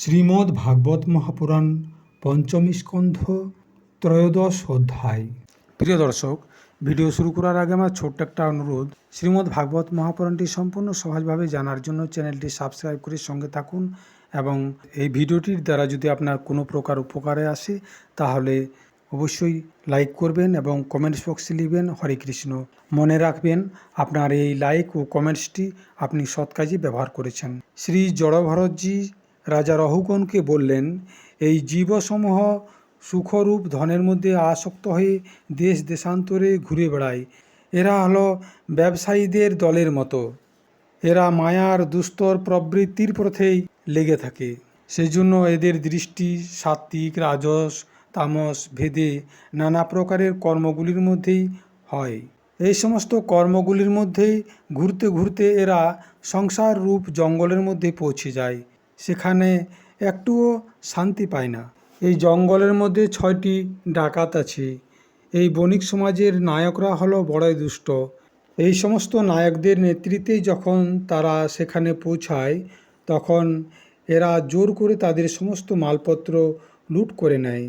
শ্রীমদ্ ভাগবত মহাপুরাণ পঞ্চমী স্কন্ধ, ত্রয়োদশ অধ্যায়। প্রিয় দর্শক, ভিডিও শুরু করার আগে আমার ছোট্ট একটা অনুরোধ। শ্রীমদ্ ভাগবত মহাপুরাণটি সম্পূর্ণ সহজভাবে জানার জন্য চ্যানেলটি সাবস্ক্রাইব করে সঙ্গে থাকুন এবং এই ভিডিওটির দ্বারা যদি আপনার কোনো প্রকার উপকারে আসে, তাহলে অবশ্যই লাইক করবেন এবং কমেন্টস বক্সে লিখবেন, হরে কৃষ্ণ। মনে রাখবেন, আপনার এই লাইক ও কমেন্টসটি আপনি সৎ কাজে ব্যবহার করেছেন। শ্রী জড়ভরতজি রাজা রহুগণকে বললেন, এই জীবসমূহ সুখরূপ ধনের মধ্যে আসক্ত হয়ে দেশ দেশান্তরে ঘুরে বেড়ায়। এরা হলো ব্যবসায়ীদের দলের মতো। এরা মায়ার দুস্তর প্রবৃত্তির পথেই লেগে থাকে। সেজন্য এদের দৃষ্টি সাত্ত্বিক, রাজস, তামস, ভেদে নানা প্রকারের কর্মগুলির মধ্যেই হয়। এই সমস্ত কর্মগুলির মধ্যেই ঘুরতে ঘুরতে এরা সংসার রূপ জঙ্গলের মধ্যে পৌঁছে যায়। সেখানে একটুও শান্তি পায় না। এই জঙ্গলের মধ্যে ছয়টি ডাকাত আছে। এই বণিক সমাজের নায়করা হলো বড়ই দুষ্ট। এই সমস্ত নায়কদের নেতৃত্বে যখন তারা সেখানে পৌঁছায়, তখন এরা জোর করে তাদের সমস্ত মালপত্র লুট করে নেয়।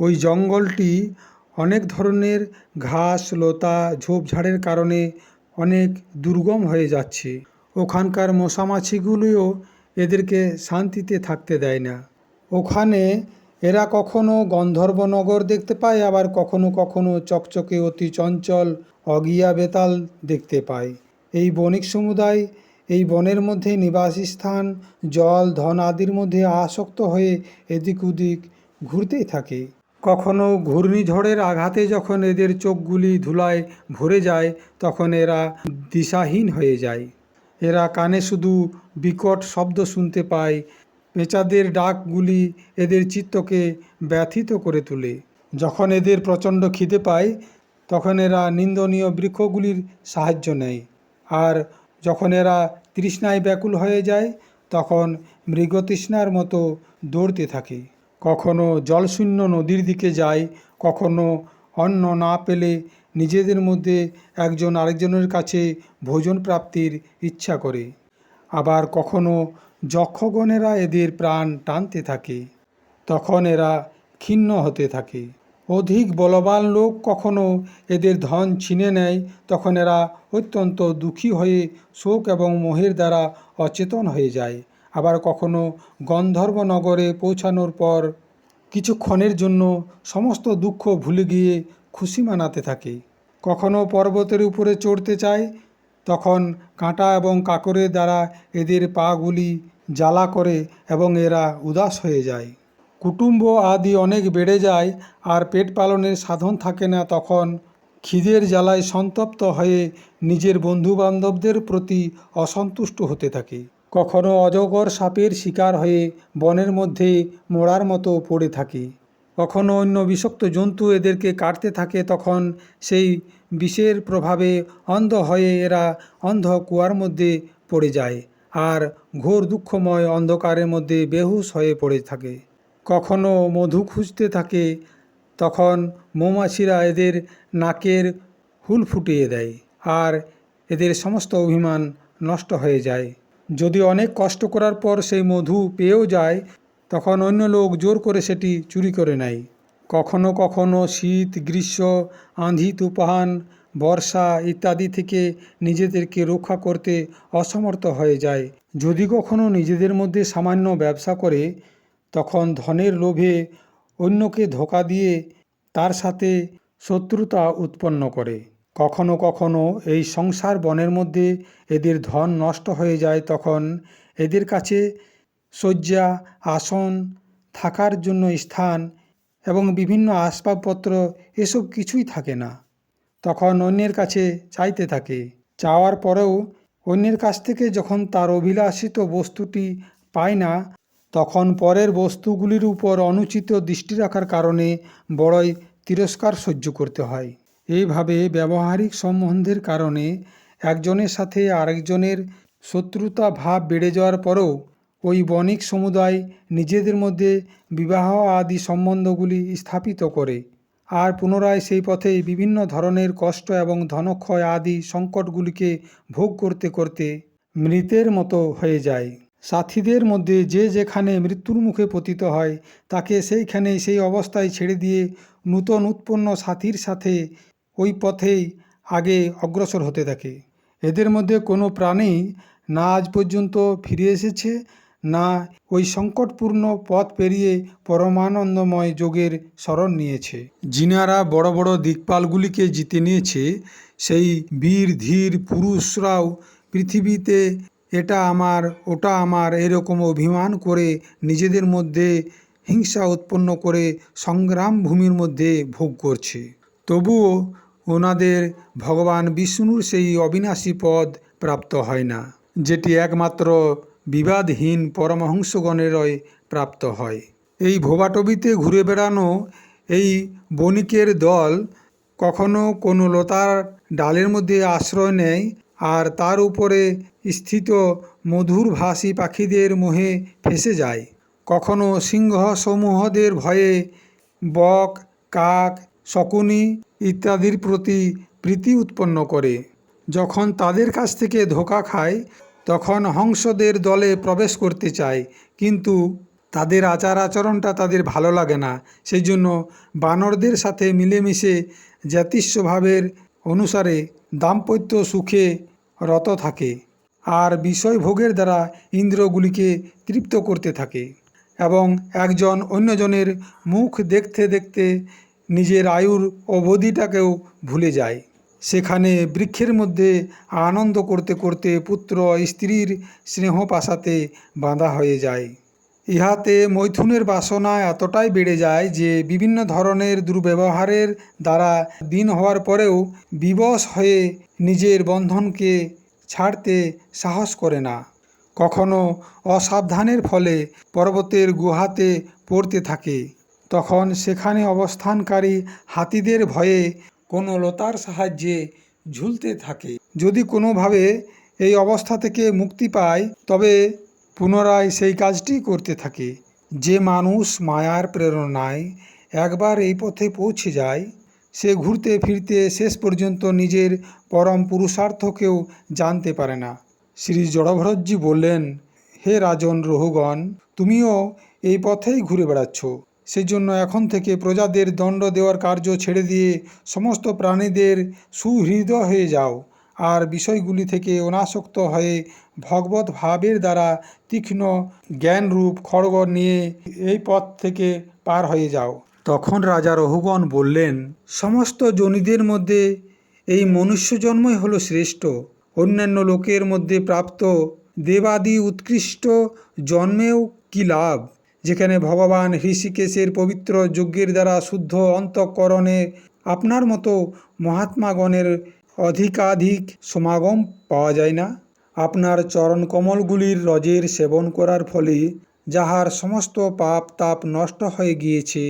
ওই জঙ্গলটি অনেক ধরনের ঘাস, লতা, ঝোপঝাড়ের কারণে অনেক দুর্গম হয়ে যাচ্ছে। ওখানকার মশামাছিগুলিও এদেরকে শান্তিতে থাকতে দেয় না। ওখানে এরা কখনো গন্ধর্বনগর দেখতে পায়, আবার কখনো কখনো চকচকে অতি চঞ্চল অগিয়া বেতাল দেখতে পায়। এই বণিক সমুদায় এই বনের মধ্যে নিবাসী স্থান, জল, ধন আদির মধ্যে আসক্ত হয়ে এদিক ওদিক ঘুরতেই থাকে। কখনো ঘূর্ণিঝড়ের আঘাতে যখন এদের চোখগুলি ধুলায় ভরে যায়, তখন এরা দিশাহীন হয়ে যায়। এরা কানে শুধু বিকট শব্দ শুনতে পায়, পেঁচাদের ডাকগুলি এদের চিত্তকে ব্যথিত করে তোলে। যখন এদের প্রচণ্ড খিদে পায়, তখন এরা নিন্দনীয় বৃক্ষগুলির সাহায্য নেয়। আর যখন এরা তৃষ্ণায় ব্যাকুল হয়ে যায়, তখন মৃগতৃষ্ণার মতো দৌড়তে থাকে। কখনো জলশূন্য নদীর দিকে যায়, কখনো অন্ন না পেলে নিজেদের মধ্যে একজন আরেকজনের কাছে ভোজন প্রাপ্তির ইচ্ছা করে। আবার কখনো যক্ষগণেরা এদের প্রাণ টানতে থাকে, তখন এরা ক্ষীণ হতে থাকে। অধিক বলবান লোক কখনো এদের ধন ছিনে নেয়, তখন এরা অত্যন্ত দুঃখী হয়ে শোক এবং মোহের দ্বারা অচেতন হয়ে যায়। আবার কখনো গন্ধর্ব নগরে পৌঁছানোর পর কিছুক্ষণের জন্য সমস্ত দুঃখ ভুলে গিয়ে খুশি মানাতে থাকে। কখনো পর্বতের উপরে চড়তে চায়, তখন কাঁটা এবং কাকরের দ্বারা এদের পাগুলি জ্বালা করে এবং এরা উদাস হয়ে যায়। কুটুম্ব আদি অনেক বেড়ে যায় আর পেট পালনের সাধন থাকে না, তখন খিদের জ্বালায় সন্তপ্ত হয়ে নিজের বন্ধু বান্ধবদের প্রতি অসন্তুষ্ট হতে থাকে। কখনো অজগর সাপের শিকার হয়ে বনের মধ্যে মোড়ার মতো পড়ে থাকে। কখনো অন্য বিষাক্ত জন্তু এদেরকে কাটতে থাকে, তখন সেই বিষের প্রভাবে অন্ধ হয়ে এরা অন্ধ কুয়ার মধ্যে পড়ে যায় আর ঘোর দুঃখময় অন্ধকারের মধ্যে বেহুশ হয়ে পড়ে থাকে। কখনো মধু খুঁজতে থাকে, তখন মৌমাছিরা এদের নাকের হুল ফুটিয়ে দেয় আর এদের সমস্ত অভিমান নষ্ট হয়ে যায়। যদি অনেক কষ্ট করার পর সেই মধু পেয়েও যায় তখন অন্য লোক জোর করে সেটি চুরি করে নেয়। কখনো কখনো শীত, গ্রীষ্ম, আঁধি, তুফান, বর্ষা ইত্যাদি থেকে নিজেদেরকে রক্ষা করতে অসমর্থ হয়ে যায়। যদি কখনো নিজেদের মধ্যে সামান্য ব্যবসা করে, তখন ধনের লোভে অন্যকে ধোকা দিয়ে তার সাথে শত্রুতা উৎপন্ন করে। কখনো কখনো এই সংসার বনের মধ্যে এদের ধন নষ্ট হয়ে যায়, তখন এদের কাছে শয্যা, আসন, থাকার জন্য স্থান এবং বিভিন্ন আসবাবপত্র এসব কিছুই থাকে না। তখন অন্যের কাছে চাইতে থাকে। চাওয়ার পরেও অন্যের কাছ থেকে যখন তার অভিলাষিত বস্তুটি পায় না, তখন পরের বস্তুগুলির উপর অনুচিত দৃষ্টি রাখার কারণে বড়ই তিরস্কার সহ্য করতে হয়। এইভাবে ব্যবহারিক সম্বন্ধের কারণে একজনের সাথে আরেকজনের শত্রুতা ভাব বেড়ে যাওয়ার পরেও ওই বণিক সমুদায় নিজেদের মধ্যে বিবাহ আদি সম্বন্ধগুলি স্থাপিত করে আর পুনরায় সেই পথেই বিভিন্ন ধরনের কষ্ট এবং ধনক্ষয় আদি সংকটগুলিকে ভোগ করতে করতে মৃতের মতো হয়ে যায়। সাথীদের মধ্যে যে যেখানে মৃত্যুর মুখে পতিত হয়, তাকে সেইখানে সেই অবস্থায় ছেড়ে দিয়ে নূতন উৎপন্ন সাথীর সাথে ওই পথেই আগে অগ্রসর হতে থাকে। এদের মধ্যে কোনো প্রাণী না আজ পর্যন্ত ফিরে এসেছে না, ওই সংকটপূর্ণ পথ পেরিয়ে পরমানন্দময় যোগের শরণ নিয়েছে। যিনারা বড় বড় দিকপালগুলিকে জিতে নিয়েছে, সেই বীর, ধীর পুরুষরাও পৃথিবীতে এটা আমার, ওটা আমার এরকম অভিমান করে নিজেদের মধ্যে হিংসা উৎপন্ন করে সংগ্রাম ভূমির মধ্যে ভোগ করছে। তবুও ওনাদের ভগবান বিষ্ণুর সেই অবিনাশী পদ প্রাপ্ত হয় না, যেটি একমাত্র বিবাদহীন পরমহংসগণেরই প্রাপ্ত হয়। এই ভোবাটবিতে ঘুরে বেড়ানো এই বণিকের দল কখনো কোনো লতার ডালের মধ্যে আশ্রয় নেয় আর তার উপরে স্থিত মধুর ভাসী পাখিদের মোহে ফেসে যায়। কখনো সিংহ সমূহদের ভয়ে বক, কাক, শকুনি ইত্যাদির প্রতি প্রীতি উৎপন্ন করে। যখন তাদের কাছ থেকে ধোকা খায় তখন হংসদের দলে প্রবেশ করতে চায়, কিন্তু তাদের আচার আচরণটা তাদের ভালো লাগে না। সেই জন্য বানরদের সাথে মিলেমিশে জাতিস্বভাবের অনুসারে দাম্পত্য সুখে রত থাকে আর বিষয় ভোগের দ্বারা ইন্দ্রগুলিকে তৃপ্ত করতে থাকে এবং একজন অন্যজনের মুখ দেখতে দেখতে নিজের আয়ুর অবধিটাকেও ভুলে যায়। সেখানে বৃক্ষের মধ্যে আনন্দ করতে করতে পুত্র স্ত্রীর স্নেহ পাশাতে বাঁধা হয়ে যায়। ইহাতে মৈথুনের বাসনা এতটাই বেড়ে যায় যে বিভিন্ন ধরনের দুর্ব্যবহারের দ্বারা দিন হওয়ার পরেও বিবশ হয়ে নিজের বন্ধনকে ছাড়তে সাহস করে না। কখনো অসাবধানের ফলে পর্বতের গুহাতে পড়তে থাকে। তখন সেখানে অবস্থানকারী হাতিদের ভয়ে কোনো লতার সাহায্যে ঝুলতে থাকে। যদি কোনোভাবে এই অবস্থা থেকে মুক্তি পায়, তবে পুনরায় সেই কাজটি করতে থাকে। যে মানুষ মায়ার প্রেরণায় একবার এই পথে পৌঁছে যায়, সে ঘুরতে ফিরতে শেষ পর্যন্ত নিজের পরম পুরুষার্থকেও জানতে পারে না। শ্রী জড়ভরতজি বললেন, হে রাজন রহুগণ, তুমিও এই পথেই ঘুরে বেড়াচ্ছ। সেই জন্য এখন থেকে প্রজাদের দণ্ড দেওয়ার কার্য ছেড়ে দিয়ে সমস্ত প্রাণীদের সুহৃদয় হয়ে যাও আর বিষয়গুলি থেকে অনাসক্ত হয়ে ভগবত ভাবের দ্বারা তীক্ষ্ণ জ্ঞানরূপ খড়গ নিয়ে এই পথ থেকে পার হয়ে যাও। তখন রাজা রহুগণ বললেন, সমস্ত জনিদের মধ্যে এই মনুষ্য জন্মই হলো শ্রেষ্ঠ। অন্যান্য লোকের মধ্যে প্রাপ্ত দেবাদি উৎকৃষ্ট জন্মেও কি লাভ? যেখানে ভগবান ঋষিকেশের পবিত্র যজ্ঞের দ্বারা শুদ্ধ অন্তঃকরণে আপনার মতো মহাত্মাগণের অধিকাধিক সমাগম পাওয়া যায় না। আপনার চরণকমলগুলির রজের সেবন করার ফলে যাহার সমস্ত পাপ তাপ নষ্ট হয়ে গিয়েছে,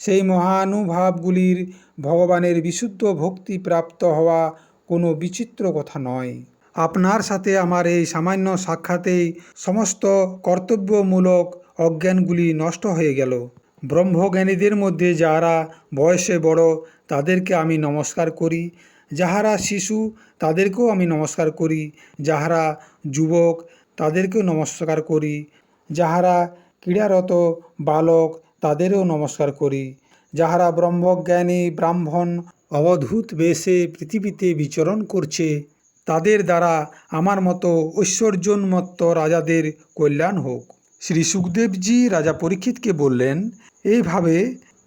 সেই মহানুভাবগুলির ভগবানের বিশুদ্ধ ভক্তি প্রাপ্ত হওয়া কোনো বিচিত্র কথা নয়। আপনার সাথে আমার এই সামান্য সাক্ষাতেই সমস্ত কর্তব্যমূলক অজ্ঞানগুলি নষ্ট হয়ে গেল। ব্রহ্মজ্ঞানীদের মধ্যে যারা বয়সে বড়, তাদেরকে আমি নমস্কার করি। যাহারা শিশু, তাদেরকেও আমি নমস্কার করি। যাহারা যুবক, তাদেরকেও নমস্কার করি। যাহারা ক্রীড়ারত বালক, তাদেরও নমস্কার করি। যাহারা ব্রহ্মজ্ঞানী, ব্রাহ্মণ, অবধূত বেশে পৃথিবীতে বিচরণ করছে, তাদের দ্বারা আমার মতো ঐশ্বর্যোন্মত্ত রাজাদের কল্যাণ হোক। শ্রী সুখদেবজি রাজা পরীক্ষিতকে বললেন, এইভাবে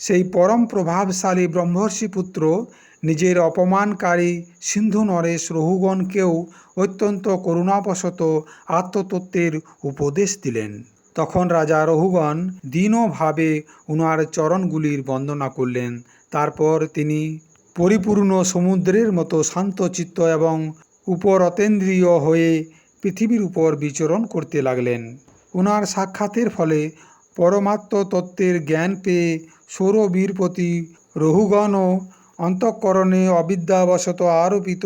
সেই পরম প্রভাবশালী ব্রহ্মর্ষি পুত্র নিজের অপমানকারী সিন্ধু নরেশ রহুগণকেও অত্যন্ত করুণাবশত আত্মতত্ত্বের উপদেশ দিলেন। তখন রাজা রহুগণ দীনভাবে উনার চরণগুলির বন্দনা করলেন। তারপর তিনি পরিপূর্ণ সমুদ্রের মতো শান্তচিত্ত এবং উপরতেন্দ্রিয় হয়ে পৃথিবীর উপর বিচরণ করতে লাগলেন। ওনার সাক্ষাতের ফলে পরমাত্ম তত্ত্বের জ্ঞান পেয়ে সৌরবীরপতি রহুগণও অন্তঃকরণে অবিদ্যাবশত আরোপিত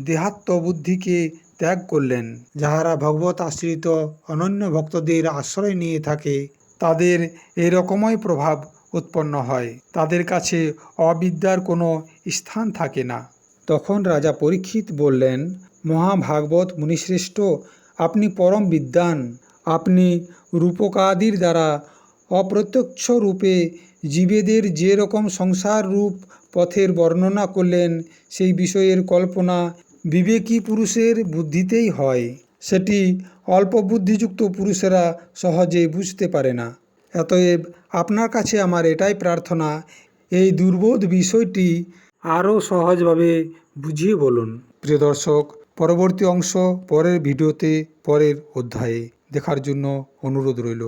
দেহাত্ম বুদ্ধিকে ত্যাগ করলেন। যাহারা ভগবত আশ্রিত অনন্য ভক্তদের আশ্রয় নিয়ে থাকে, তাদের এরকমই প্রভাব উৎপন্ন হয়। তাদের কাছে অবিদ্যার কোনো স্থান থাকে না। তখন রাজা পরীক্ষিত বললেন, মহাভাগবত মুনিশ্রেষ্ঠ, আপনি পরম বিদ্বান। আপনি রূপকাদির দ্বারা অপ্রত্যক্ষ রূপে জীবেদের যে রকম সংসার রূপ পথের বর্ণনা করলেন, সেই বিষয়ের কল্পনা বিবেকী পুরুষের বুদ্ধিতেই হয়। সেটি অল্প বুদ্ধিযুক্ত পুরুষেরা সহজে বুঝতে পারে না। অতএব আপনার কাছে আমার এটাই প্রার্থনা, এই দুর্বোধ বিষয়টি আরও সহজভাবে বুঝিয়ে বলুন। প্রিয় দর্শক, পরবর্তী অংশ পরের ভিডিওতে, পরের অধ্যায়ে। দেখার জন্য অনুরোধ রইল।